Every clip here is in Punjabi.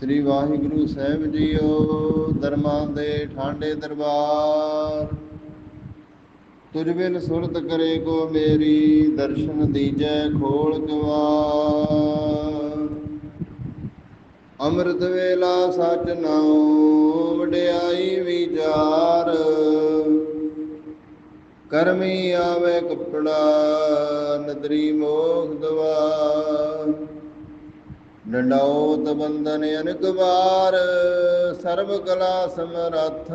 ਸ੍ਰੀ ਵਾਹਿਗੁਰੂ ਸਾਹਿਬ ਜੀਓ ਦਰਮਾਂ ਦੇ ਠਾਂਡੇ ਦਰਬਾਰ। ਤੁਝ ਬਿਨ ਸੁਰਤ ਕਰੇ ਕੋ ਮੇਰੀ, ਦਰਸ਼ਨ ਦੀਜੈ ਖੋਲ ਕਵਾਰ। ਅੰਮ੍ਰਿਤ ਵੇਲਾ ਸਚ ਨਾਉ, ਵਡਿਆਈ ਵਿਚਾਰ। ਕਰਮੀ ਆਵੇ ਕਪੜਾ, ਨਦਰੀ ਮੋਖ ਦਵਾਰ। ਡੰਡਾਉਤ ਬੰਦਨ ਅਨਕ ਵਾਰ, ਸਰਬ ਕਲਾ ਸਮਰੱਥ।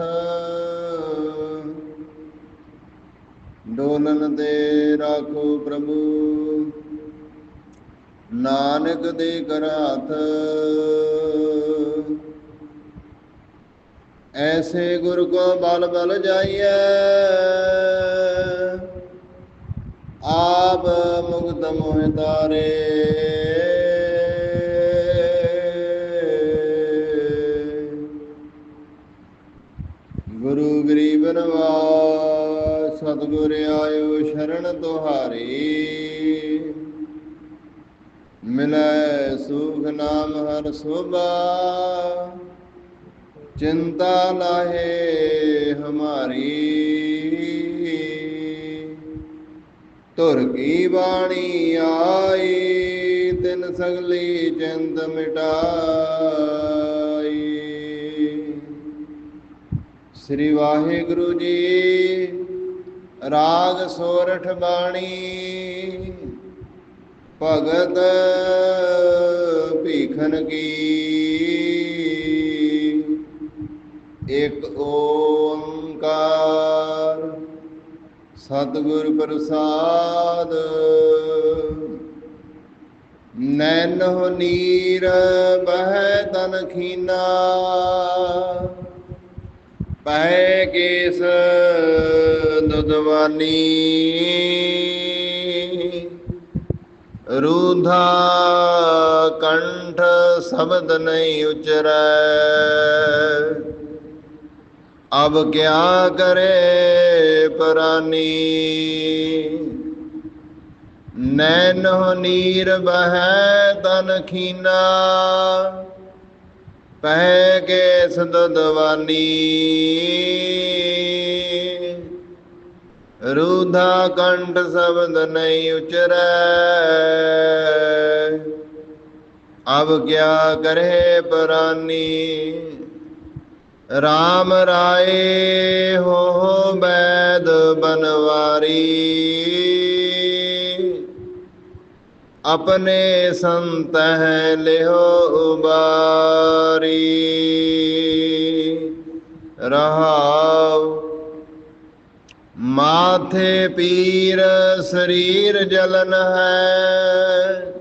ਡੋਲਨ ਦੇ ਰਾਖੋ ਪ੍ਰਭੂ, ਨਾਨਕ ਦੇ ਕਰਾਥ ਐਸੇ ਗੁਰ ਕੋ ਬਲ ਬਲ ਜਾਈਐ, ਆਪ ਮੁਕਤ ਮੋਹਿ ਤਾਰੇ। ਗੁਰੂ ਗਰੀਬ ਨਵਾਜ ਸਤਿਗੁਰ ਆਇਓ ਸ਼ਰਨ ਤੁਹਾਰੀ। ਮਿਲੈ ਸੁਖ ਨਾਮ ਹਰ ਸੋਭਾ, ਚਿੰਤਾ ਲਾਹੇ ਹਮਾਰੀ। ਤੁਰ ਕੀ ਬਾਣੀ ਆਈ, ਤਿਨ ਸਗਲੀ ਚਿੰਤ ਮਿਟਾਈ ਸ੍ਰੀ ਵਾਹਿਗੁਰੂ ਜੀ। ਰਾਗ ਸੋਰਠ ਬਾਣੀ। ਭਗਤ ਭੀਖਨ ਕੀ। ਇਕ ਓੰਕਾਰ ਸਤਿਗੁਰ ਪ੍ਰਸਾਦ। ਨੈਨੋ ਨੀਰ ਬਹਿ ਤਨ ਖੀਨਾ। ਪੈ ਕੇਸ ਦੁਦਵਾਨੀ। ਰੂਧਾ ਕੰਠ ਸ਼ਬਦ ਨਹੀਂ ਉਚਰੈ। ਅਬ ਕਿਆ ਕਰੇ ਪਰਾਨੀ। ਨੈਨੋ ਨੀਰ ਬਹਿ ਤਨ ਖੀਨਾ। ਕਹਿ ਕੇ ਸਦਦਵਾਨੀ ਰੂਧਾ ਕੰਠ ਸ਼ਬਦ ਨਹੀਂ ਉਚਰੈ। ਅਬ ਕਿਆ ਕਰੇ ਪਰਾਨੀ। ਰਾਮ ਰਾਏ ਹੋ ਬੈਦ ਬਨਵਾਰੀ। ਆਪਣੇ ਸੰਤ ਹੈ ਲਿਓ ਉਬਾਰੀ। ਰਹਾਉ ਮਾਥੇ ਪੀਰ ਸਰੀਰ ਜਲਨ ਹੈ।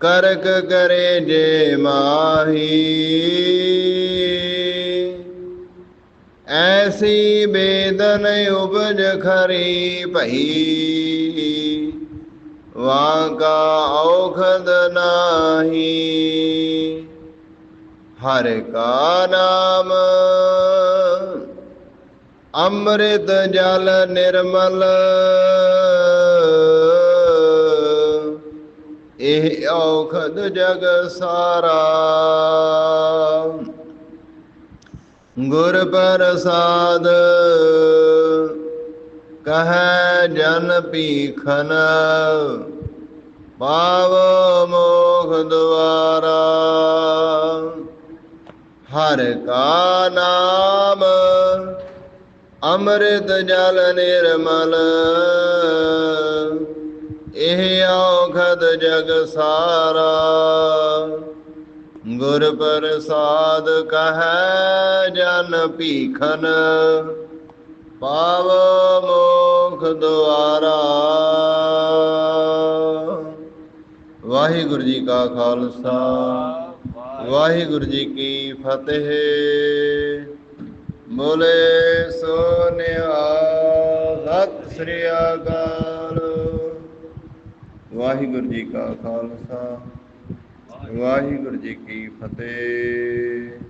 ਕਰਕ ਕਰੇ ਜੇ ਮਾਹੀ। ਐਸੀ ਬੇਦਨ ਉਪਜ ਖਰੀ ਭਈ। ਵਾਂਕਾ ਔਖਦ ਨਾਹੀ। ਹਰ ਕਾ ਨਾਮ ਅੰਮ੍ਰਿਤ ਜਲ ਨਿਰਮਲ। ਇਹ ਔਖਦ ਜਗ ਸਾਰਾ। ਗੁਰ ਪ੍ਰਸਾਦ ਕਹੈ ਜਨ ਪੀਖਨ ਪਾਵ ਮੋਖ ਦੁਆਰਾ। ਹਰ ਕਾ ਨਾਮ ਅੰਮ੍ਰਿਤ ਜਲ ਨਿਰਮਲ, ਇਹ ਔਖਦ ਜਗ ਸਾਰਾ। ਗੁਰ ਪ੍ਰਸਾਦ ਕਹੈ ਜਨ ਭੀਖਨ, ਪਾਵ ਦੁਆਰਾ ਵਾਹਿਗੁਰੂ ਜੀ ਕਾ ਖਾਲਸਾ। ਵਾਹਿਗੁਰੂ ਜੀ ਕੀ ਫਤਿਹ। ਬੋਲੇ ਸੋਨਿਆ ਸਤਿ ਸ੍ਰੀ ਅਕਾਲ। ਵਾਹਿਗੁਰੂ ਜੀ ਕਾ ਖਾਲਸਾ। ਵਾਹਿਗੁਰੂ ਜੀ ਕੀ ਫਤਿਹ।